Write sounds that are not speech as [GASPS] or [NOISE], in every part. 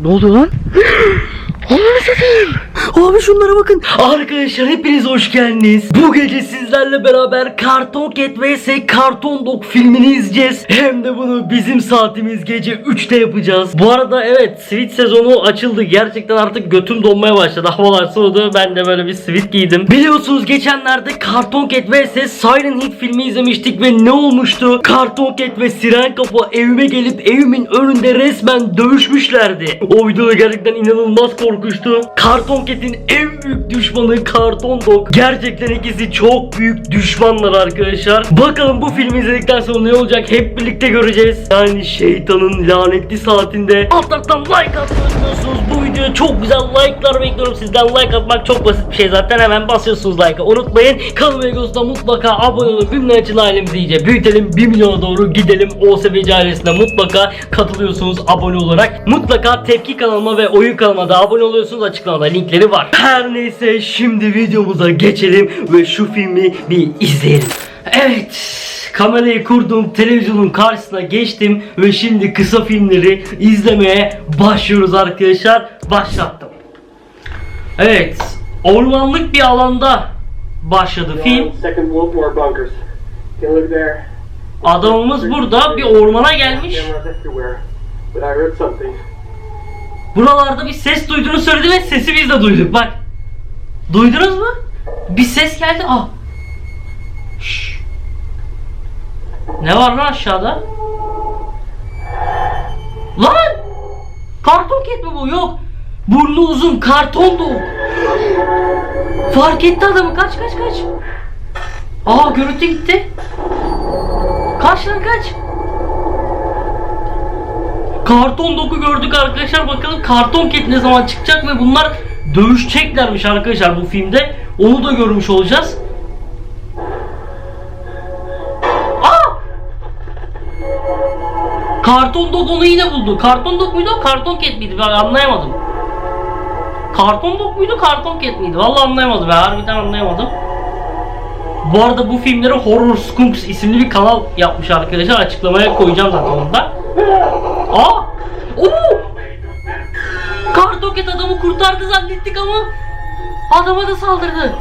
Ne oluyor lan? [GASPS] Ananı satayım. Abi şunlara bakın. Arkadaşlar hepiniz hoş geldiniz. Bu gece sizlerle beraber Karton Cat vs Karton Dog filmini izleyeceğiz. Hem de bunu bizim saatimiz gece 3'te yapacağız. Bu arada evet Switch sezonu açıldı. Gerçekten artık götüm donmaya başladı. [LAUGHS] Havalar soğudu. Ben de böyle bir Switch giydim. Biliyorsunuz geçenlerde Karton Cat vs Siren Head filmi izlemiştik ve ne olmuştu? Karton Cat ve Siren Kafa evime gelip evimin önünde resmen dövüşmüşlerdi. O videoda gerçekten inanılmaz korkunçtu. Karton Cat'in en büyük düşmanı Karton Dog. Gerçekten ikisi çok büyük düşmanlar arkadaşlar. Bakalım bu filmi izledikten sonra ne olacak hep birlikte göreceğiz. Yani şeytanın lanetli saatinde alttan like atmayı. Bu videoya çok güzel like'lar bekliyorum sizden. Like atmak çok basit bir şey zaten hemen basıyorsunuz like'a. Unutmayın. Kanalıma Egos'ta mutlaka abone olun. Filmler için ailemizi iyice büyütelim. 1 milyona doğru gidelim. OSBC ailesine mutlaka katılıyorsunuz abone olarak. Mutlaka tepki kanalıma ve oyun kanalıma da abone oluyorsunuz. Açıklamada linkleri var. Her neyse şimdi videomuza geçelim ve şu filmi bir izleyelim. Evet. Kamerayı kurdum, televizyonun karşısına geçtim ve şimdi kısa filmleri izlemeye başlıyoruz arkadaşlar. Başlattım. Evet, ormanlık bir alanda başladı film. Adamımız burada bir ormana gelmiş. Buralarda bir ses duyduğunu söyledi ve sesi biz de duyduk. Bak. Duydunuz mu? Bir ses geldi. Ah. Ne var lan aşağıda? Lan! Karton ket mi bu? Yok. Burnu uzun kartondu. Fark etti adamı. Kaç kaç kaç. Aa görüntü gitti. Kaç lan kaç. Karton doku gördük arkadaşlar. Bakalım karton ket ne zaman çıkacak ve bunlar dövüşeceklermiş arkadaşlar bu filmde. Onu da görmüş olacağız. Aa! Karton dog onu yine buldu. Karton dog muydu? Karton ket miydi? Ben anlayamadım. Karton dog muydu? Karton ket miydi? Vallahi anlayamadım. Ben harbiden anlayamadım. Bu arada bu filmleri Horror Skunks isimli bir kanal yapmış arkadaşlar. Açıklamaya koyacağım zaten onu da. Aa! Oo! Kartoket adamı kurtardı zannettik ama adama da saldırdı.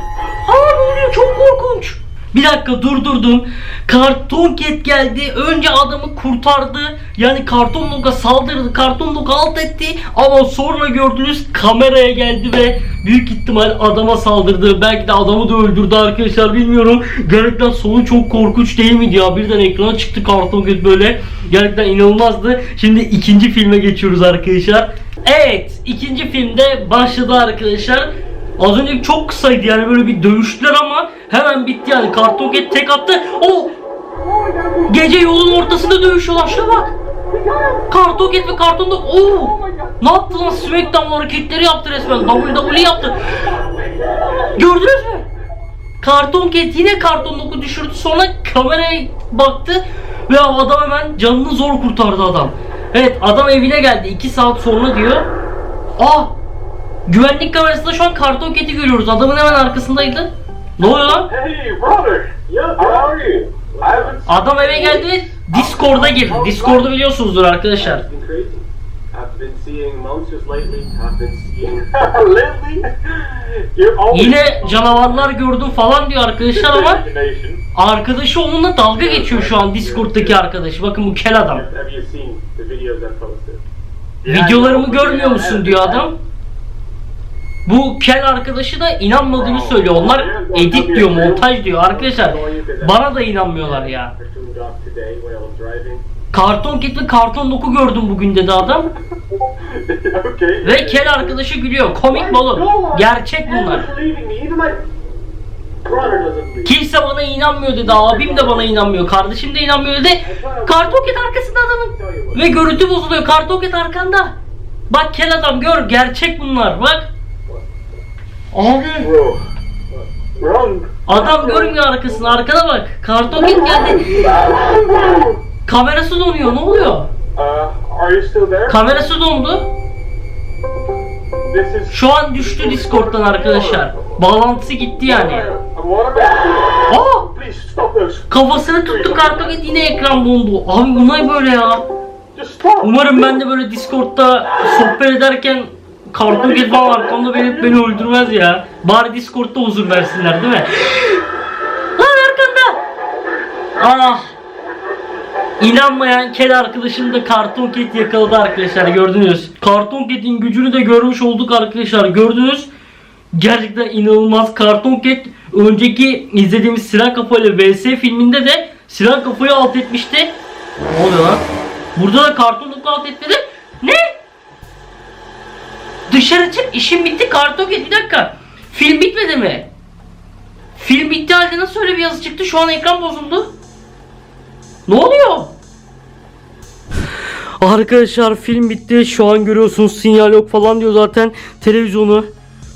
Aa ne oluyor? Çok korkunç. Bir dakika durdurdum. Karton ket geldi. Önce adamı kurtardı. Yani karton doga saldırdı. Karton doga alt etti. Ama sonra gördünüz kameraya geldi ve büyük ihtimal adama saldırdı. Belki de adamı da öldürdü arkadaşlar bilmiyorum. Gerçekten sonu çok korkunç değil miydi ya? Birden ekrana çıktı karton ket böyle. Gerçekten inanılmazdı. Şimdi ikinci filme geçiyoruz arkadaşlar. Evet ikinci filmde başladı arkadaşlar. Az önce çok kısaydı yani böyle bir dövüştüler ama hemen bitti yani. Kartoket tek attı. O gece yolun ortasında dövüşüyorlar. Şuna bak. Kartoket ve Karton Dog. Oo! Ne yaptı lan? Smackdown hareketleri yaptı resmen. WWE yaptı. Gördünüz mü? Karton Cat yine Karton Dog'u düşürdü. Sonra kameraya baktı ve adam hemen canını zor kurtardı adam. Evet adam evine geldi. 2 saat sonra diyor. Aa! Güvenlik kamerasında şu an Karton Cat'i görüyoruz. Adamın hemen arkasındaydı. Ne oluyor lan? Hey, brother. Yeah, how are you? Adam eve geldi Discord'a girdi. Discord'u biliyorsunuzdur arkadaşlar. [LAUGHS] Yine canavarlar gördüm falan diyor arkadaşlar ama arkadaşı onunla dalga geçiyor şu an Discord'daki arkadaşı. Bakın bu kel adam. Videolarımı görmüyor musun diyor adam. Bu kel arkadaşı da inanmadığını söylüyor. Onlar edit diyor, montaj diyor. Arkadaşlar bana da inanmıyorlar ya. Karton Kit ve Karton Doku gördüm bugün dedi adam. [LAUGHS] Ve kel arkadaşı gülüyor. Komik mi oğlum? Gerçek bunlar. Kimse bana inanmıyor dedi. Abim de bana inanmıyor. Kardeşim de inanmıyor dedi. Kartoket arkasında adamın. Ve görüntü bozuluyor. Kartoket arkanda. Bak kel adam gör. Gerçek bunlar. Bak. Abi. Adam görmüyor arkasını. Arkana bak. Kartoket geldi. Kamerası donuyor. Ne oluyor? Uh, are you still there? Kamerası dondu. This is. Şu an düştü Discord'dan arkadaşlar. Bağlantısı gitti yani. Aa! Please stop those. Kafasını tuttu Kartoket yine ekran dondu. Abi bu ne böyle ya? Umarım ben de böyle Discord'da sohbet ederken karton ket falan arkamda beni, beni öldürmez ya. Bari Discord'da huzur versinler değil mi? Lan arkanda! Ah! İnanmayan kel arkadaşım da karton ket yakaladı arkadaşlar gördünüz. Karton ketin gücünü de görmüş olduk arkadaşlar gördünüz. Gerçekten inanılmaz karton ket önceki izlediğimiz Silah Kafa ile VS filminde de Silah Kafa'yı alt etmişti. Ne oluyor lan? Burada da karton alt etmedi. Ne? Dışarı çık işim bitti karton ket bir dakika. Film bitmedi mi? Film bitti halde nasıl öyle bir yazı çıktı? Şu an ekran bozuldu. Ne oluyor? Arkadaşlar film bitti. Şu an görüyorsunuz sinyal yok falan diyor zaten. Televizyonu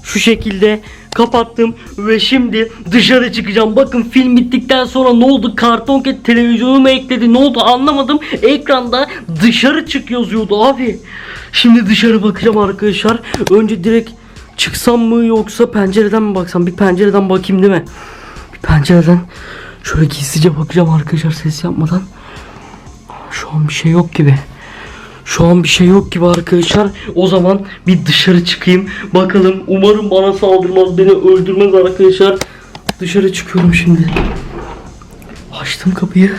şu şekilde kapattım ve şimdi dışarı çıkacağım. Bakın film bittikten sonra ne oldu? Karton Ket televizyonu mu ekledi? Ne oldu anlamadım. Ekranda dışarı çık yazıyordu abi. Şimdi dışarı bakacağım arkadaşlar. Önce direkt çıksam mı yoksa pencereden mi baksam? Bir pencereden bakayım değil mi? Bir pencereden şöyle gizlice bakacağım arkadaşlar ses yapmadan. Şu an bir şey yok gibi. Şu an bir şey yok gibi arkadaşlar. O zaman bir dışarı çıkayım. Bakalım umarım bana saldırmaz, beni öldürmez arkadaşlar. Dışarı çıkıyorum şimdi. Açtım kapıyı.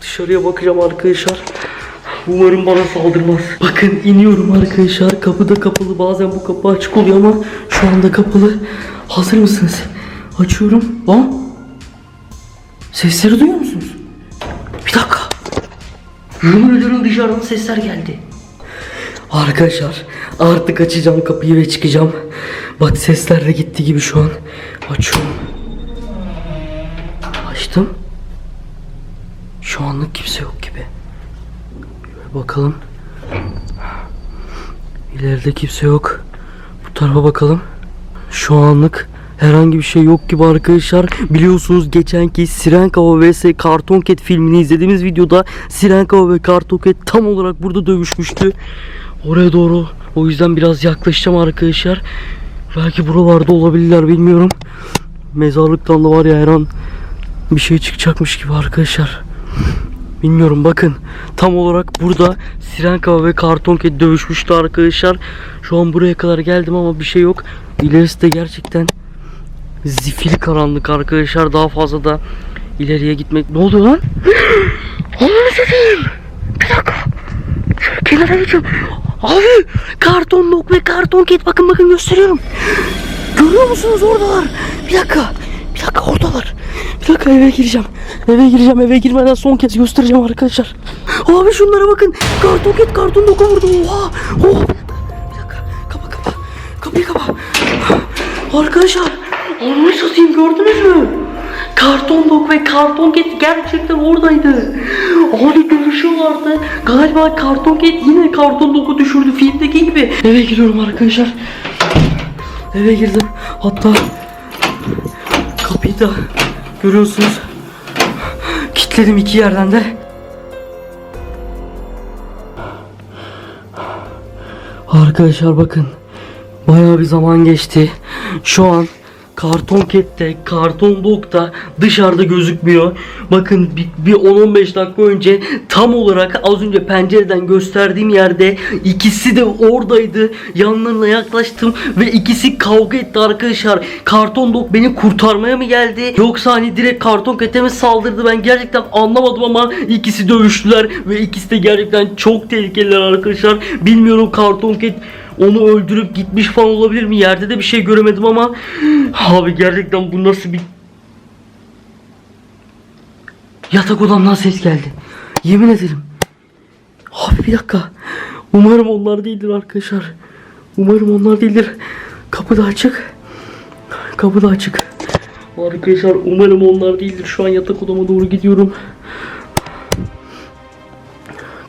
Dışarıya bakacağım arkadaşlar. Umarım bana saldırmaz. Bakın iniyorum arkadaşlar. Kapı da kapalı. Bazen bu kapı açık oluyor ama şu anda kapalı. Hazır mısınız? Açıyorum. Lan. Sesleri duyuyor musunuz? Yemin ediyorum dışarıdan sesler geldi. Arkadaşlar artık açacağım kapıyı ve çıkacağım. Bak sesler de gitti gibi şu an. Açıyorum. Açtım. Şu anlık kimse yok gibi. Bakalım. İleride kimse yok. Bu tarafa bakalım. Şu anlık herhangi bir şey yok gibi arkadaşlar. Biliyorsunuz geçenki Siren Kava vs Karton Cat filmini izlediğimiz videoda Siren Kava ve Karton Cat tam olarak burada dövüşmüştü. Oraya doğru o yüzden biraz yaklaşacağım arkadaşlar. Belki buralarda olabilirler bilmiyorum. Mezarlıktan da var ya her an bir şey çıkacakmış gibi arkadaşlar. Bilmiyorum bakın tam olarak burada Siren Kava ve Karton Cat dövüşmüştü arkadaşlar. Şu an buraya kadar geldim ama bir şey yok. İlerisi de gerçekten zifiri karanlık arkadaşlar daha fazla da ileriye gitmek ne oluyor lan? [GASPS] Ananı satayım. Bir dakika. Şöyle kenara geçiyorum. Abi karton dog ve karton ket bakın bakın gösteriyorum. Görüyor musunuz oradalar? Bir dakika. Bir dakika oradalar. Bir dakika eve gireceğim. Eve gireceğim. Eve girmeden son kez göstereceğim arkadaşlar. Abi şunlara bakın. Karton ket karton dog'a vurdu. Oha. Oha. Bir dakika. Kapa kapa. Kapıyı kapa. Arkadaşlar. Onu satayım gördünüz mü? Karton dog ve karton ket gerçekten oradaydı. Abi dövüşüyorlardı. Galiba karton ket yine karton dog'u düşürdü filmdeki gibi. Eve giriyorum arkadaşlar. Eve girdim. Hatta kapıyı da görüyorsunuz. Kilitledim iki yerden de. Arkadaşlar bakın. Bayağı bir zaman geçti. Şu an Karton Cat'te, Karton Dog'da dışarıda gözükmüyor. Bakın bir, bir 10-15 dakika önce tam olarak az önce pencereden gösterdiğim yerde ikisi de oradaydı. Yanlarına yaklaştım ve ikisi kavga etti arkadaşlar. Karton Dog beni kurtarmaya mı geldi? Yoksa hani direkt Karton Cat'e mi saldırdı? Ben gerçekten anlamadım ama ikisi dövüştüler ve ikisi de gerçekten çok tehlikeliler arkadaşlar. Bilmiyorum Karton Cat onu öldürüp gitmiş falan olabilir mi? Yerde de bir şey göremedim ama abi gerçekten bu nasıl bir Yatak odamdan ses geldi. Yemin ederim. Abi bir dakika. Umarım onlar değildir arkadaşlar. Umarım onlar değildir. Kapı da açık. Kapı da açık. Arkadaşlar umarım onlar değildir. Şu an yatak odama doğru gidiyorum.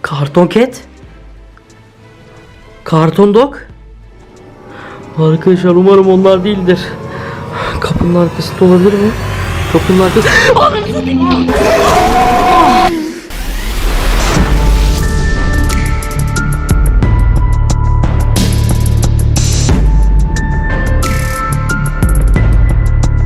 Karton ket. Karton dog. Arkadaşlar umarım onlar değildir. Kapının arkasında olabilir mi? Kapının arkası. Ananı satayım.